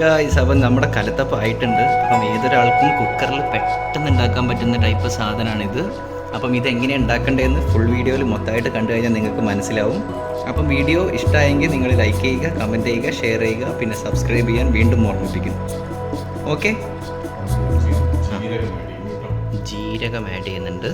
Guys അപ്പം നമ്മുടെ കലത്തപ്പം ആയിട്ടുണ്ട്. അപ്പം ഏതൊരാൾക്കും കുക്കറിൽ പെട്ടെന്ന് ഉണ്ടാക്കാൻ പറ്റുന്ന ടൈപ്പ് സാധനമാണിത് അപ്പം ഇത് എങ്ങനെ ഉണ്ടാക്കേണ്ടതെന്ന് ഫുൾ വീഡിയോയിൽ മൊത്തമായിട്ട് കണ്ടു കഴിഞ്ഞാൽ നിങ്ങൾക്ക് മനസ്സിലാവും. അപ്പം വീഡിയോ ഇഷ്ടമായെങ്കിൽ നിങ്ങൾ ലൈക്ക് ചെയ്യുക കമന്റ് ചെയ്യുക ഷെയർ ചെയ്യുക പിന്നെ സബ്സ്ക്രൈബ് ചെയ്യാൻ വീണ്ടും ഓർമ്മിപ്പിക്കുന്നു. ഓക്കെ ജീരകം ആഡ് ചെയ്യുന്നുണ്ട്.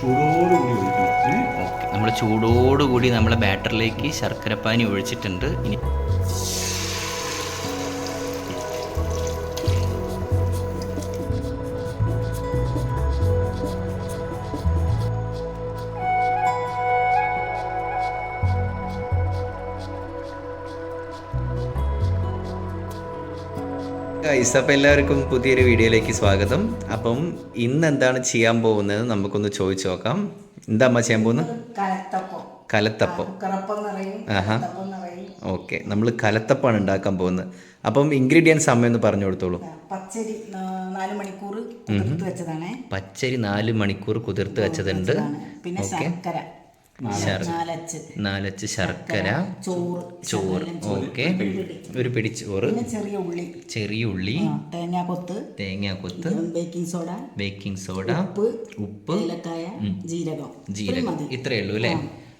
ചൂടോടുകൂടി ഒഴിക്കണം നമ്മൾ ചൂടോടുകൂടി നമ്മളെ ബാറ്ററിലേക്ക് ശർക്കരപ്പാനി ഒഴിച്ചിട്ടുണ്ട്. ഇനി ഗൈസ് അപ്പം എല്ലാവർക്കും പുതിയൊരു വീഡിയോയിലേക്ക് സ്വാഗതം. അപ്പം ഇന്ന് എന്താണ് ചെയ്യാൻ പോകുന്നത് നമുക്കൊന്ന് ചോദിച്ചു നോക്കാം. എന്താ അമ്മ ചെയ്യാൻ പോകുന്നത്? കലത്തപ്പം. ഓക്കെ നമ്മൾ കലത്തപ്പാണ് ഉണ്ടാക്കാൻ പോകുന്നത്. അപ്പം ഇൻഗ്രീഡിയൻസ് അമ്മയൊന്ന് പറഞ്ഞു കൊടുത്തോളൂ. പച്ചരി നാല് മണിക്കൂർ പച്ചരി നാല് മണിക്കൂർ കുതിർത്ത് വെച്ചതുണ്ട്. പിന്നെ ശർക്കര. ശർ- നാലച്ച്. ശർക്കര ചോറ് ചോറ് ഓക്കെ. ഒരു പിടി ചോറ്. ചെറിയ ഉള്ളി. ചെറിയ ഉള്ളി. തേങ്ങാക്കൊത്ത് തേങ്ങാക്കൊത്ത് ബേക്കിംഗ് സോഡ. Baking soda. ഉപ്പ് ഉപ്പ്. ഏലക്കായ ജീരകം. ജീരകം. ഇത്രയേ ഉള്ളൂ അല്ലേ?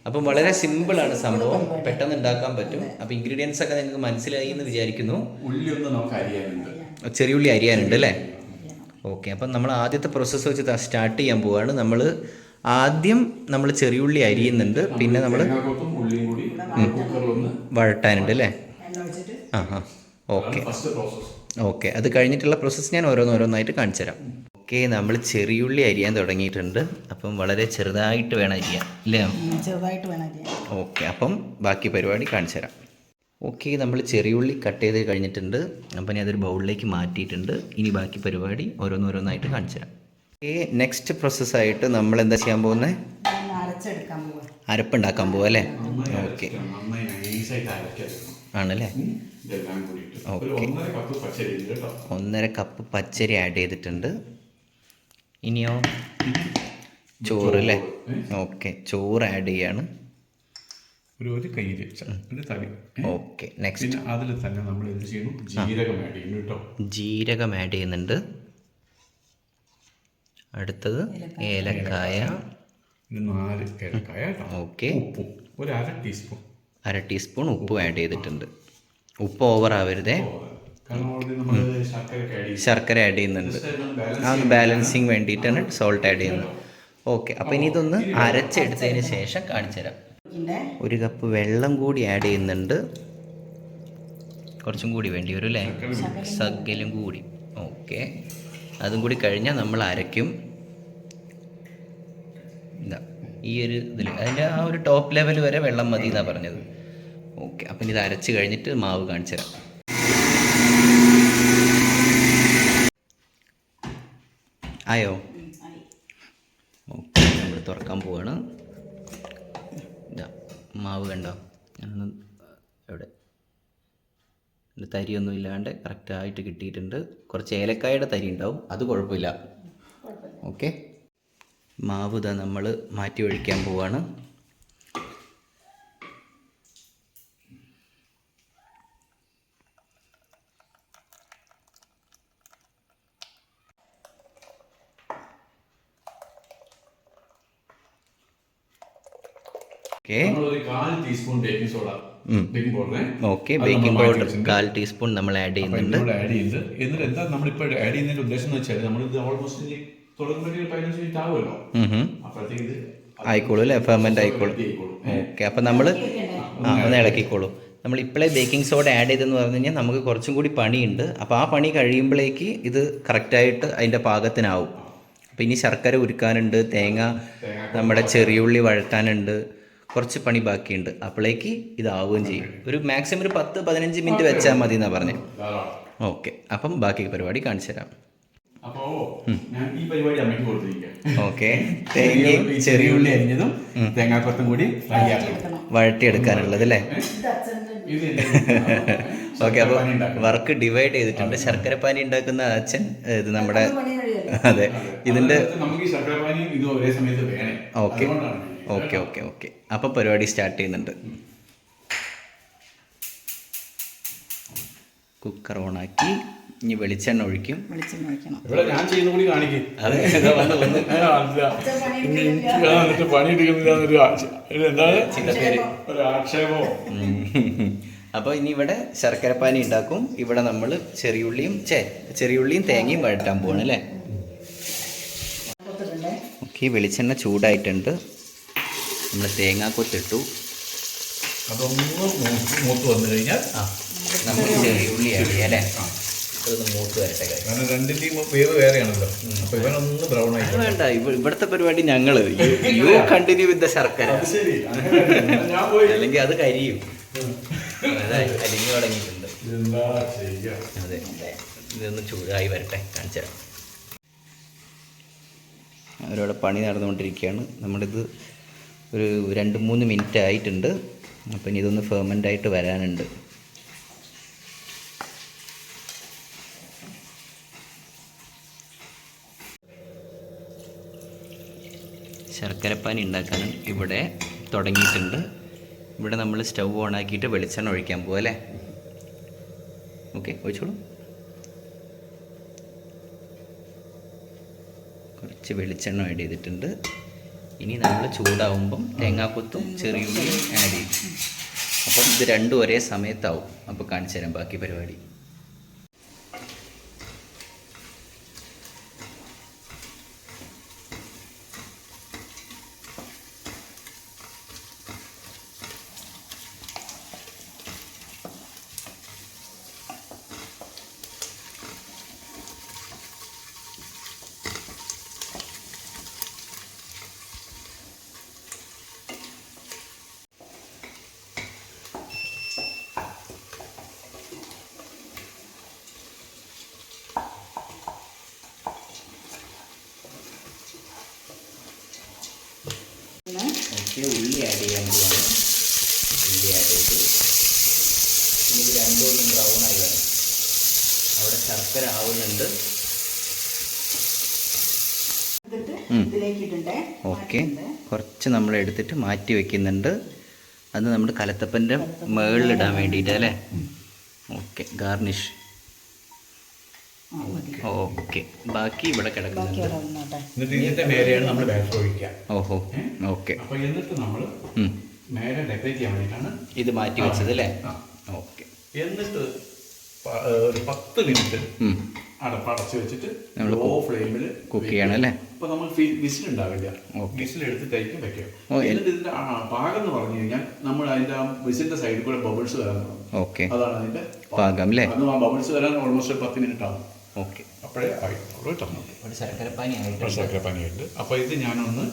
അപ്പം വളരെ സിമ്പിൾ ആണ് സംഭവം. പെട്ടെന്ന് ഉണ്ടാക്കാൻ പറ്റും. അപ്പം ഇൻഗ്രീഡിയൻസ് ഒക്കെ നിങ്ങൾക്ക് മനസ്സിലായി എന്ന് വിചാരിക്കുന്നു. ഉള്ളി ഒന്ന് നമുക്ക് അരിയാനുണ്ട്. ചെറിയ ഉള്ളി അരിയാനുണ്ട് അല്ലേ? ഓക്കെ. അപ്പം നമ്മൾ ആദ്യത്തെ പ്രോസസ്സ് വെച്ച് സ്റ്റാർട്ട് ചെയ്യാൻ പോവാണ്. നമ്മൾ ആദ്യം നമ്മൾ ചെറിയുള്ളി അരിയുന്നുണ്ട്. പിന്നെ നമ്മൾ ഉള്ളിയും കൂടി കുക്കറിലൊന്ന് വഴട്ടാനുണ്ട് അല്ലേ? ആ ആ ഓക്കെ. First process okay. അത് കഴിഞ്ഞിട്ടുള്ള പ്രോസസ്സ് ഞാൻ ഓരോന്നോരോന്നായിട്ട് കാണിച്ചു തരാം. ഓക്കെ നമ്മൾ ചെറിയുള്ളി അരിയാൻ തുടങ്ങിയിട്ടുണ്ട്. അപ്പം വളരെ ചെറുതായിട്ട് വേണം അരിയാൻ അല്ലേ ചെറുതായിട്ട് വേണം അരിയാൻ. ഓക്കെ. അപ്പം ബാക്കി പരിപാടി കാണിച്ചു തരാം. ഓക്കെ നമ്മൾ ചെറിയുള്ളി കട്ട് ചെയ്ത് കഴിഞ്ഞിട്ടുണ്ട്. അപ്പം ഞാൻ അതൊരു ബൗളിലേക്ക് മാറ്റിയിട്ടുണ്ട്. ഇനി ബാക്കി പരിപാടി ഓരോന്നോരോന്നായിട്ട് കാണിച്ചു തരാം. ഓക്കെ നെക്സ്റ്റ് പ്രോസസ്സായിട്ട് നമ്മൾ എന്താ ചെയ്യാൻ പോകുന്നത് അരപ്പുണ്ടാക്കാൻ പോവാ അല്ലേ? ഓക്കെ ആണല്ലേ? ഓക്കെ ഒന്നര കപ്പ് പച്ചരി ഉണ്ട് കേട്ടോ. ഒന്നര കപ്പ് പച്ചരി ആഡ് ചെയ്തിട്ടുണ്ട്. ഇനിയോ? ചോറ് അല്ലേ? ഓക്കെ ചോറ് ആഡ് ചെയ്യാണ്. ഒരു ഒരു കയ്യിൽ ഒരു തടി? ഓക്കെ നെക്സ്റ്റ് അതിൽ തന്നെ നമ്മൾ എന്ത് ചെയ്യുന്നു? ജീരകം ആഡ് ചെയ്യുന്നു കേട്ടോ. ജീരകം ആഡ് ചെയ്യുന്നുണ്ട്. അടുത്തത് ഏലക്കായ. നാല് ഏലക്കായ ഓക്കെ. ഉപ്പും. ഒരു അര ടീസ്പൂൺ. അര ടീസ്പൂൺ ഉപ്പ് ആഡ് ചെയ്തിട്ടുണ്ട്. ഉപ്പ് ഓവർ ആവരുതേ. ശർക്കര ആഡ് ശർക്കര ആഡ് ചെയ്യുന്നുണ്ട്. ആ ഒന്ന് ബാലൻസിങ് വേണ്ടിയിട്ടാണ് സോൾട്ട് ആഡ് ചെയ്യുന്നത്. ഓക്കെ അപ്പം ഇനി ഇതൊന്ന് അരച്ചെടുത്തതിന് ശേഷം കാണിച്ചു തരാം. ഒരു കപ്പ് വെള്ളം കൂടി ആഡ് ചെയ്യുന്നുണ്ട്. കുറച്ചും കൂടി വേണ്ടി വരും അല്ലേ സകലും കൂടി. ഓക്കെ അതും കൂടി കഴിഞ്ഞാൽ നമ്മൾ അരയ്ക്കും. എന്താ ഈ ഒരു ഇതിൽ അതിന്റെ ആ ഒരു ടോപ്പ് ലെവൽ വരെ വെള്ളം മതി എന്നാണ് പറഞ്ഞത്. ഓക്കെ അപ്പം ഇത് അരച്ച് കഴിഞ്ഞിട്ട് മാവ് കാണിച്ചു തരാം. ആയോ? ഓക്കെ നമ്മൾ തുറക്കാൻ പോവാണ്. ഇതാ മാവ് കണ്ടോ? തരിയൊന്നും ഇല്ലാണ്ട് കറക്റ്റായിട്ട് കിട്ടിയിട്ടുണ്ട്. കുറച്ച് ഏലക്കായുടെ തരി ഉണ്ടാവും. അത് കുഴപ്പമില്ല. ഓക്കെ മാവ് ഇതാ നമ്മൾ മാറ്റി ഒഴിക്കാൻ പോവാണ്. ഓക്കെ കാൽ teaspoon baking soda baking okay baking powder കാൽ ടീസ്പൂൺ നമ്മൾ ആഡ് ചെയ്യുന്നുണ്ട്. ആഡ് ചെയ്യുന്നത് എന്നിട്ട് എന്താ നമ്മളിപ്പോൾ ആഡ് ചെയ്യുന്നതിന്റെ ഉദ്ദേശം എന്ന് വെച്ചാൽ നമ്മൾ ഇത് ഓൾമോസ്റ്റ് തുടങ്ങുമ്പോഴേക്കും പതിനഞ്ച് മിനിറ്റ് ആവുമല്ലോ. അപ്പോഴത്തേക്ക് ഇത് ആയിക്കോളൂ അല്ലേ? ഫെർമെന്റ് ആയിക്കോളും. ഓക്കെ അപ്പം നമ്മൾ ആ ഒന്ന് ഇളക്കിക്കോളൂ. നമ്മൾ ഇപ്പോഴേ ബേക്കിംഗ് സോഡ ആഡ് ചെയ്തെന്ന് പറഞ്ഞു കഴിഞ്ഞാൽ നമുക്ക് കുറച്ചും കൂടി പണിയുണ്ട്. അപ്പോൾ ആ പണി കഴിയുമ്പോഴേക്ക് ഇത് കറക്റ്റായിട്ട് അതിന്റെ പാകത്തിനാവും. അപ്പോൾ ഇനി ശർക്കര ഉരുക്കാനുണ്ട് തേങ്ങ നമ്മുടെ ചെറിയുള്ളി വഴറ്റാനുണ്ട്. കുറച്ച് പണി ബാക്കിയുണ്ട്. അപ്പോഴേക്ക് ഇതാവുകയും ചെയ്യും. ഒരു മാക്സിമം ഒരു പത്ത് പതിനഞ്ച് മിനിറ്റ് വെച്ചാൽ മതി എന്നാണ് പറഞ്ഞത് ഓക്കെ അപ്പം ബാക്കി പരിപാടി കാണിച്ചു തരാം. അപ്പോ ഞാൻ ഈ പരിപാടി അമ്മയ്ക്ക് കൊടുത്തിരിക്കാം. ഓക്കെ തേങ്ങയും ചെറിയ ഉള്ളി അരിഞ്ഞതും തേങ്ങാക്കൊത്തും കൂടി വഴട്ടിയെടുക്കാനുള്ളത് അല്ലേ? ഇത് അച്ഛന്റെ ഇത് ഓക്കെ അപ്പോൾ വർക്ക് ഡിവൈഡ് ചെയ്തിട്ടുണ്ട്. ശർക്കരപ്പാനി ഉണ്ടാക്കുന്ന അച്ഛൻ ഇത് നമ്മുടെ അതെ. ഇതിന്റെ നമുക്ക് ഈ ശർക്കരപ്പാനിയും ഇത് ഒരേ സമയത്ത് വേണേ. ഓക്കെ. Okay okay okay. അപ്പോൾ പരിപാടി സ്റ്റാർട്ട് ചെയ്യുന്നുണ്ട്. കുക്കർ ആക്കി. ഇനി വെളിച്ചെണ്ണ ഒഴിക്കും. വെളിച്ചെണ്ണ ഒഴിക്കണം. ഇവിടെ ഞാൻ ചെയ്യുന്ന കൂടി കാണിക്കും. അതെ. അപ്പോൾ ഇനി ഇവിടെ ശർക്കരപ്പാനി ഉണ്ടാക്കും. ഇവിടെ നമ്മൾ ചെറിയുള്ളിയും ചേ ചെറിയുള്ളിയും തേങ്ങയും വഴറ്റാൻ പോവാണ് അല്ലേ? ഓക്കെ വെളിച്ചെണ്ണ ചൂടായിട്ടുണ്ട്. നമ്മൾ തേങ്ങാക്കൊത്തിട്ടു. അതൊന്ന് മൂത്ത് വന്നു കഴിഞ്ഞാൽ ആ നമ്മൾ അല്ലേ? ഇതൊന്ന് മൂത്ത് വരട്ടെ കാര്യം. കാരണം രണ്ടിന്റെയും വേവ് വേറെയാണല്ലോ. അപ്പോൾ ഇവനൊന്ന് ബ്രൗൺ ആയി വേണ്ട ഇവ- ഇവിടുത്തെ പരിപാടി ഞങ്ങൾ. യു കണ്ടിന്യൂ വിത്ത് ദ ശർക്കര അത് ശരി. അങ്ങനെ ഞാൻ പോയി. അല്ലെങ്കിൽ അത് കരിയും. അതായത് അലിഞ്ഞു തുടങ്ങിയിട്ടുണ്ട്. എന്താ ചെയ്യാ? അതെ ഇതൊന്ന് ചൂടായി വരട്ടെ കാണിച്ചു തരാം അവരവിടെ പണി നടന്നുകൊണ്ടിരിക്കുകയാണ്. നമ്മളിത് ഒരു രണ്ട് മൂന്ന് മിനിറ്റ് ആയിട്ടുണ്ട്. അപ്പം ഇനി ഇതൊന്ന് ഫെർമന്റ് ആയിട്ട് വരാനുണ്ട്. ശർക്കരപ്പാനി ഉണ്ടാക്കാൻ ഇവിടെ തുടങ്ങിയിട്ടുണ്ട്. ഇവിടെ നമ്മൾ സ്റ്റൗ ഓൺ ആക്കിയിട്ട് വെളിച്ചെണ്ണ ഒഴിക്കാൻ പോകും അല്ലേ? ഓക്കെ ഒഴിച്ചോളൂ. കുറച്ച് വെളിച്ചെണ്ണ ആഡ് ചെയ്തിട്ടുണ്ട്. ഇനി നമ്മൾ ചൂടാവുമ്പം തേങ്ങാക്കൊത്തും ചെറിയുള്ളിയും ആഡ് ചെയ്യും. അപ്പം ഇത് രണ്ടും ഒരേ സമയത്താവും. അപ്പോൾ കാണിച്ചു തരാം ബാക്കി പരിപാടി. ഓക്കെ ഉള്ളി ആഡ് ചെയ്യാൻ പോവാണ് ഉള്ളി ആഡ് ചെയ്ത് ഇത് രണ്ടൊന്നും ബ്രൗൺ ആയി വരും അവിടെ ശർക്കര ആവുന്നുണ്ട്. ഇതിലേക്ക് ഇടണ്ടേ? ഓക്കെ. കുറച്ച് നമ്മൾ എടുത്തിട്ട് മാറ്റി വെക്കുന്നുണ്ട്. അത് നമ്മുടെ കലത്തപ്പന്റെ മുകളിലിടാൻ വേണ്ടിയിട്ട് അല്ലേ? ഓക്കെ. ഗാർണിഷ്. ഓക്കെ. ബാക്കി ഇവിടെ കിടക്കുന്നുണ്ട്. എന്നിട്ട് ഇതിന്റെ മേലെയാണ് നമ്മൾ ബാറ്റർ ഒഴിക്കുക ഓഹോ ഓക്കെ. അപ്പൊ എന്നിട്ട് നമ്മൾ. മേലെ ഡെക്കറേറ്റ് ചെയ്യാൻ വേണ്ടിയിട്ടാണ് ഇത് മാറ്റി വെച്ചത് അല്ലേ. ഓക്കെ. എന്നിട്ട് ഒരു പത്ത് മിനിറ്റ്. അടപ്പടച്ച് വെച്ചിട്ട് ലോ ഫ്ലെയിമിൽ കുക്ക് ചെയ്യണം അല്ലേ? അപ്പൊ നമ്മൾ വിസിൽ ഉണ്ടാവില്ല. വിസിൽ എടുത്തിട്ടായിരിക്കും വെക്കുക ഓ, എന്നിട്ട് ഇതിന്റെ ആ, പാകം എന്ന് പറഞ്ഞു കഴിഞ്ഞാൽ നമ്മൾ അതിന്റെ ആ വിസിലിന്റെ സൈഡിൽ കൂടെ ബബിൾസ് വരാൻ തുടങ്ങും. ഓക്കെ. അതാണ് അതിന്റെ പാകം അല്ലേ? ആ ബബിൾസ് വരാൻ ഓൾമോസ്റ്റ് പത്ത് മിനിറ്റ് ആവും. ഓക്കെ. അപ്പോഴേ ആയി കേട്ടോ. കിട്ടണം ഒരു ശർക്കരപ്പാനി ആയിട്ട് ശർക്കരപ്പാനിയുണ്ട് അപ്പൊ ഇത് ഞാനൊന്ന്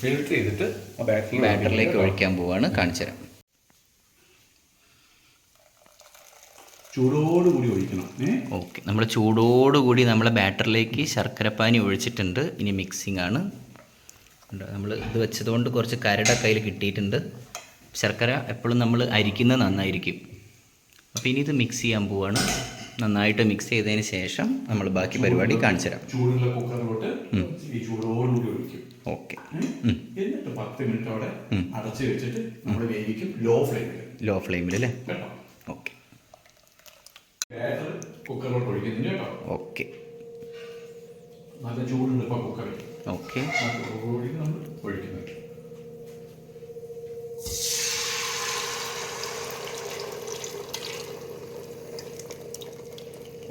ഫിൽറ്റർ ചെയ്തിട്ട് ബാറ്ററിൽ ബാറ്ററിലേക്ക് ഒഴിക്കാൻ പോവാണ് കാണിച്ചു തരാം ചൂടോടുകൂടി ഒഴിക്കണം. ഓക്കെ. നമ്മൾ ചൂടോടുകൂടി നമ്മളെ ബാറ്ററിലേക്ക് ശർക്കരപ്പാനി ഒഴിച്ചിട്ടുണ്ട്. ഇനി മിക്സിംഗ് ആണ്. നമ്മൾ ഇത് വെച്ചതുകൊണ്ട് കുറച്ച് കരട കയ്യിൽ കിട്ടിയിട്ടുണ്ട്. ശർക്കര എപ്പോഴും നമ്മൾ അരിക്കുന്നത് നന്നായിരിക്കും. അപ്പോൾ ഇനി ഇത് മിക്സ് ചെയ്യാൻ പോവാണ്. നന്നായിട്ട് മിക്സ് ചെയ്തതിന് ശേഷം നമ്മൾ ബാക്കി പരിപാടി കാണിച്ചു തരാം ചൂടുള്ള കുക്കറിലോട്ട് ഈ ചൂടോടുകൂടി ഒഴിക്കും. ഓക്കെ. എന്നിട്ട് പത്ത് മിനിറ്റ് അവിടെ അടച്ചു വെച്ചിട്ട് നമ്മൾ വേവിക്കും ലോ. ഫ്ലെയിമിൽ ലോ ഫ്ലെയിമിൽ അല്ലേ? കേട്ടോ? ഓക്കെ. കുക്കറിലോട്ട് ഒഴിക്കുന്നുണ്ട് കേട്ടോ? ഓക്കെ. നല്ല ചൂടുണ്ട് ഇപ്പൊ കുക്കറിൽ ഓക്കെ ആ ചൂടോടുകൂടി നമ്മൾ ഒഴിക്കുന്നുണ്ട്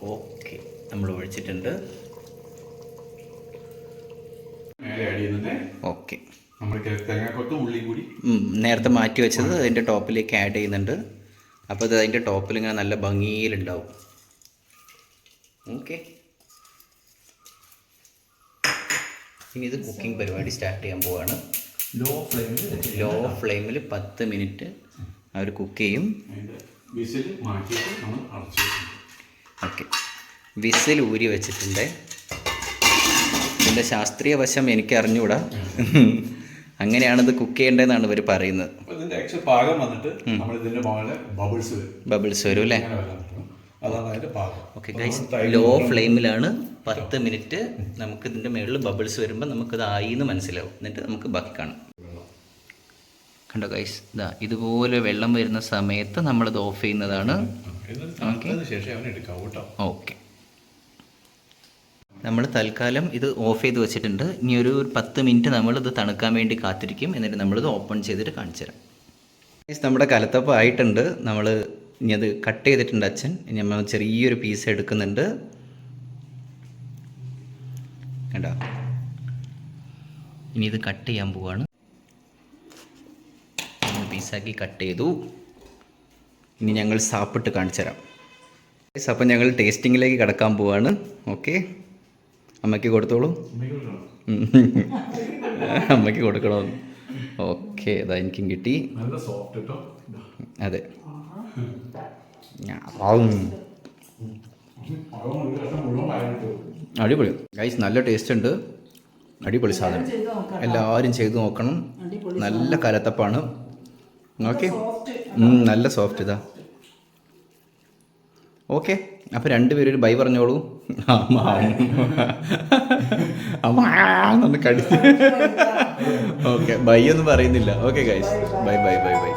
ഓക്കെ ചെയ്യുന്നത്. ഓക്കെ. നേരത്തെ മാറ്റി വെച്ചത് അതിന്റെ ടോപ്പിലേക്ക് ആഡ് ചെയ്യുന്നുണ്ട്. അപ്പോൾ ഇത് അതിന്റെ ടോപ്പിൽ ഇങ്ങനെ നല്ല ഭംഗിയിലുണ്ടാവും. ഓക്കെ. ഇനി ഇത് കുക്കിംഗ് പരിപാടി സ്റ്റാർട്ട് ചെയ്യാൻ പോവാണ്. ലോ ഫ്ലെയിമിൽ ലോ ഫ്ലെയിമിൽ പത്ത് മിനിറ്റ് അവർ കുക്ക് ചെയ്യും. ഓക്കെ. വിസിൽ ഊരി വെച്ചിട്ടുണ്ട്. ഇതിന്റെ ശാസ്ത്രീയ വശം എനിക്ക് അറിഞ്ഞുകൂടാ അങ്ങനെയാണ് ഇത് കുക്ക് ചെയ്യേണ്ടതെന്നാണ് ഇവർ പറയുന്നത്. ബബിൾസ് വരും. അല്ലേ? ഓക്കെ ഗൈസ് ലോ ഫ്ലെയിമിലാണ് പത്ത് മിനിറ്റ് നമുക്ക് ഇതിന്റെ മുകളിൽ ബബിൾസ് വരുമ്പോൾ നമുക്കത് ആയി എന്ന് മനസ്സിലാവും. എന്നിട്ട് നമുക്ക് ബാക്കി കാണാം. കണ്ടോ ഗൈസ് ഇതാ ഇതുപോലെ വെള്ളം വരുന്ന സമയത്ത് നമ്മളത് ഓഫ് ചെയ്യുന്നതാണ്. ഓക്കെ നമ്മൾ തൽക്കാലം ഇത് ഓഫ് ചെയ്ത് വെച്ചിട്ടുണ്ട്. ഇനി ഒരു പത്ത് മിനിറ്റ് നമ്മളിത് തണുക്കാൻ വേണ്ടി കാത്തിരിക്കും. എന്നിട്ട് നമ്മളിത് ഓപ്പൺ ചെയ്തിട്ട് കാണിച്ചു തരാം. നമ്മുടെ കലത്തപ്പം ആയിട്ടുണ്ട്. നമ്മൾ ഇനി അത് കട്ട് ചെയ്തിട്ടുണ്ട് അച്ഛൻ. ഇനി നമ്മൾ ചെറിയൊരു പീസ് എടുക്കുന്നുണ്ട്. കണ്ടോ? ഇനി ഇത് കട്ട് ചെയ്യാൻ പോവാണ്. പീസാക്കി കട്ട് ചെയ്തു. ഇനി ഞങ്ങൾ സാപ്പിട്ട് കാണിച്ചു തരാം. അപ്പം ഞങ്ങൾ ടേസ്റ്റിങ്ങിലേക്ക് കിടക്കാൻ പോവാണ്. ഓക്കെ അമ്മയ്ക്ക് കൊടുത്തോളൂ. അമ്മയ്ക്ക് കൊടുക്കണമെന്ന് ഓക്കെ അതാ എനിക്കും കിട്ടി. അതെ. അടിപൊളി. ഗൈസ് നല്ല ടേസ്റ്റ് ഉണ്ട്. അടിപൊളി സാധനം. എല്ലാവരും ചെയ്ത് നോക്കണം. അടിപൊളി നല്ല കലത്തപ്പാണ്. ഓക്കെ നല്ല സോഫ്റ്റ് ഇതാ. ഓക്കെ അപ്പോൾ രണ്ടുപേരും ഒരു ബൈ പറഞ്ഞോളൂ. അമ്മ കടിച്ച്. കടി ഓക്കെ ബൈ എന്ന് പറയുന്നില്ല. Okay guys bye bye bye bye